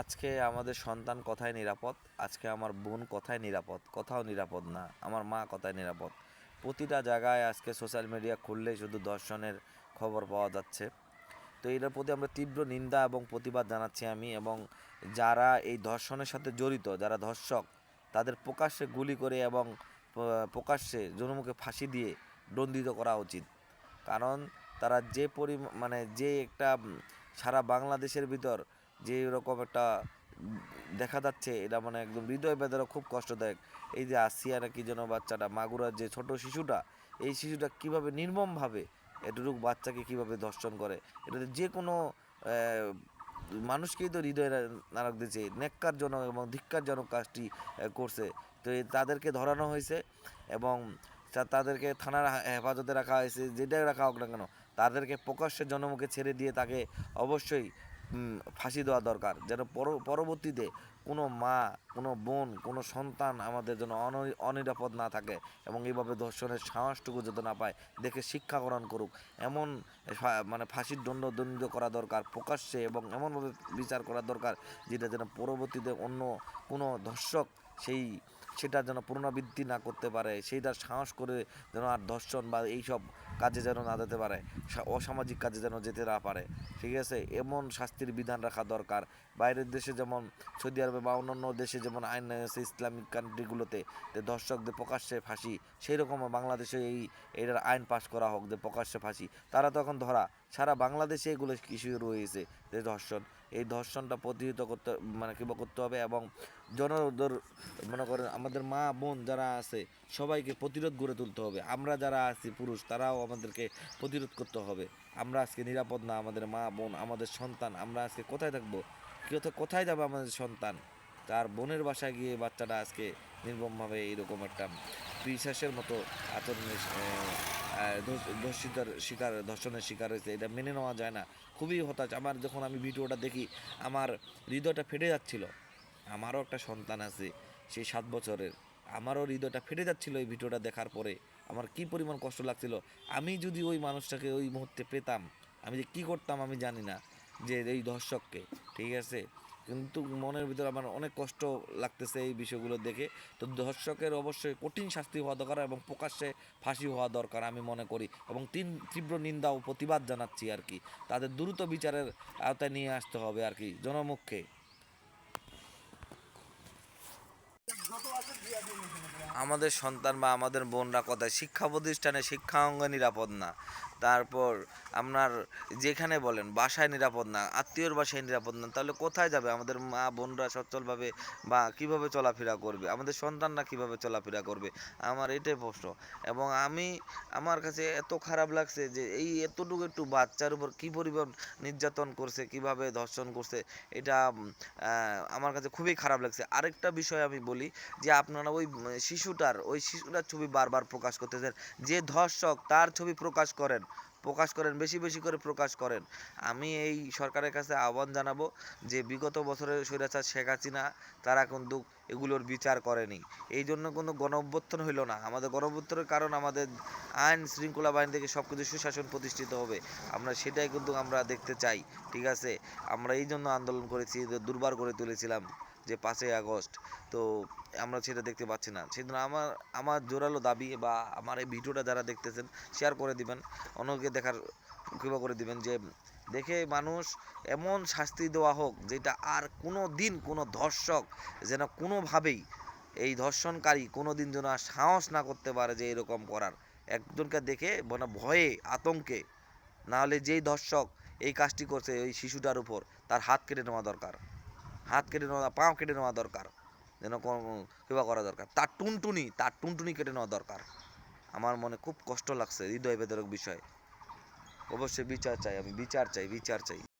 আজকে আমাদের সন্তান কথায় নিরাপদ, আজকে আমার বোন কথায় নিরাপদ, কোথাও নিরাপদ না, আমার মা কথায় নিরাপদ। প্রতিটা জায়গায় আজকে সোশ্যাল মিডিয়া খুললেই শুধু দর্শনের খবর পাওয়া যাচ্ছে। তো এটার প্রতি আমরা তীব্র নিন্দা এবং প্রতিবাদ জানাচ্ছি আমি এবং যারা এই ধর্ষণের সাথে জড়িত, যারা ধর্ষক তাদের প্রকাশ্যে গুলি করে এবং প্রকাশ্যে জনমুখে ফাঁসি দিয়ে দণ্ডিত করা উচিত। কারণ তারা যে পরি মানে যে একটা সারা বাংলাদেশের ভিতর যে এরকম একটা দেখা যাচ্ছে, এটা মানে একদম হৃদয় বেদনা খুব কষ্টদায়ক। এই যে আসিয়া নাকি যেন বাচ্চাটা, মাগুরার যে ছোট শিশুটা, এই শিশুটা কীভাবে নির্মমভাবে এটুকু বাচ্চাকে কীভাবে ধর্ষণ করে, এটা তো যে কোনো মানুষকেই তো হৃদয় না- নাড়ক দিচ্ছে নেককারজনক এবং ধিক্কারজনক কাজটি করছে। তো তাদেরকে ধরানো হয়েছে এবং তাদেরকে থানার হেফাজতে রাখা হয়েছে, যেটাই রাখা হোক না কেন, তাদেরকে প্রকাশ্যে জনমুখে ছেড়ে দিয়ে তাকে অবশ্যই ফাঁসি দেওয়া দরকার। যেন পরবর্তীতে কোনো মা, কোনো বোন, কোনো সন্তান আমাদের অন- অনিরাপদ না থাকে এবং এইভাবে ধর্ষণের সাহসটুকু যাতে না পায়, দেখে শিক্ষা গ্রহণ করুক। এমন মানে ফাঁসির দণ্ড দণ্ড করা দরকার, প্রকাশ্যে এবং এমনভাবে বিচার করা দরকার, যেটা যেন পরবর্তীতে অন্য কোনো ধর্ষক সেই, সেটা যেন পুনরাবৃত্তি না করতে পারে, সেইটার সাহস করে যেন আর ধর্ষণ বা এইসব কাজে যেন না যেতে পারে অসামাজিক কাজে যেন যেতে না পারে। ঠিক আছে? এমন শাস্তির বিধান রাখা দরকার। বাইরের দেশে যেমন সৌদি আরবে বা অন্যান্য দেশে যেমন আইন আছে ইসলামিক কান্ট্রিগুলোতে, যে ধর্ষকদের প্রকাশ্যে ফাঁসি সেই রকম বাংলাদেশে এই, এটার আইন পাশ করা হোক, যে প্রকাশ্যে ফাঁসি। তারা তখন ধরা, সারা বাংলাদেশে এগুলো কিছু রয়েছে, যে ধর্ষণ এই ধর্ষণটা প্রতিহিত করতে মানে কিবা করতে হবে এবং জনদর, মনে করেন আমাদের মা, বোন যারা আছে, সবাইকে প্রতিরোধ গড়ে তুলতে হবে। আমরা যারা আছি পুরুষ, তারাও আমাদেরকে প্রতিরোধ করতে হবে। আমরা আজকে নিরাপদ না, আমাদের মা, বোন, আমাদের সন্তান, আমরা আজকে কোথায় থাকব? কোথায় কোথায় যাবে আমাদের সন্তান? তার বোনের বাসায় গিয়ে বাচ্চাটা আজকে নির্মমভাবে এইরকম একটা বিশ্বাসের মতো আচরণের ধর্ষিতার শিকার, ধর্ষণের শিকার হয়েছে। এটা মেনে নেওয়া যায় না। খুবই হতাশ। আমার যখন আমি ভিডিওটা দেখি, আমার হৃদয়টা ফেটে যাচ্ছিল। আমারও একটা সন্তান আছে সেই সাত বছরের। আমারও হৃদয়টা ফেটে যাচ্ছিল এই ভিডিওটা দেখার পরে। আমার কি পরিমাণ কষ্ট লাগছিল। আমি যদি ওই মানুষটাকে ওই মুহূর্তে পেতাম, আমি যে কী করতাম আমি জানি না, যে এই ধর্ষককে, ঠিক আছে? কিন্তু মনের ভিতরে আমার অনেক কষ্ট লাগতেছে এই বিষয়গুলো দেখে। তো দর্শকের অবশ্যই কঠিন শাস্তি হওয়া দরকার এবং প্রকাশ্যে ফাঁসি হওয়া দরকার আমি মনে করি এবং তিন তীব্র নিন্দা ও প্রতিবাদ জানাচ্ছি আর কি। তাদের দ্রুত বিচারের আওতায় নিয়ে আসতে হবে আর কি, জনমুখে। আমাদের সন্তান বা আমাদের বোনরা কোথায় শিক্ষা প্রতিষ্ঠানে শিক্ষা অঙ্গে নিরাপদ না। তারপর আপনার যেখানে বলেন, বাসায় নিরাপদ না, আত্মীয়র বাসায় নিরাপদ না, তাহলে কোথায় যাবে? আমাদের মা বোনরা সচ্ছলভাবে বা কীভাবে চলাফেরা করবে? আমাদের সন্তানরা কীভাবে চলাফেরা করবে? আমার এটাই প্রশ্ন। এবং আমি, আমার কাছে এত খারাপ লাগছে যে এই এতটুকু একটু বাচ্চার উপর কী পরিমাণ নির্যাতন করছে, কীভাবে ধর্ষণ করছে, এটা আমার কাছে খুবই খারাপ লাগছে। আরেকটা বিষয় আমি বলি যে আপনারা ওই শিশুটার ওই শিশুটার ছবি বারবার প্রকাশ করতেছেন। যে ধর্ষক তার ছবি প্রকাশ করেন প্রকাশ করেন, বেশি বেশি করে প্রকাশ করেন। আমি এই সরকারের কাছে আহ্বান জানাব যে, বিগত বছরের স্বৈরাচার শেখ হাসিনা, তারা কিন্তু এগুলোর বিচার করেনি। এই জন্য কোনো গণ অভ্যুত্থান হইল না। আমাদের গণ অভ্যুত্থানের কারণ আমাদের আইন শৃঙ্খলা বাহিনী থেকে সব কিছু সুশাসন প্রতিষ্ঠিত হবে। আমরা সেটাই কিন্তু আমরা দেখতে চাই, ঠিক আছে? আমরা এই জন্য আন্দোলন করেছি দুর্বার করে তুলেছিলাম, যে পাঁচই আগস্ট। তো আমরা সেটা দেখতে পাচ্ছি না। সেজন্য আমার আমার জোরালো দাবি বা আমার এই ভিডিওটা যারা দেখতেছেন শেয়ার করে দিবেন। অন্যকে দেখার কৃপা করে দিবেন যে দেখে মানুষ এমন শাস্তি দেওয়া হোক যেটা আর কোনো দিন কোনো ধর্ষক যেন কোনোভাবেই এই ধর্ষণকারী কোনো দিন যেন আর সাহস না করতে পারে যে এরকম করার। একজনকে দেখে মানে ভয়ে, আতঙ্কে নাহলে যেই ধর্ষক এই কাজটি করছে ওই শিশুটার উপর, তার হাত কেটে নেওয়া দরকার। হাত কেটে নেওয়া, পাও কেটে নেওয়া দরকার। যেন কোনো কৃপা করা দরকার। তার টুনটুনি তার টুনটুনি কেটে নেওয়া দরকার। আমার মনে খুব কষ্ট লাগছে হৃদয় বেদরক বিষয়। অবশ্যই বিচার চাই আমি বিচার চাই বিচার চাই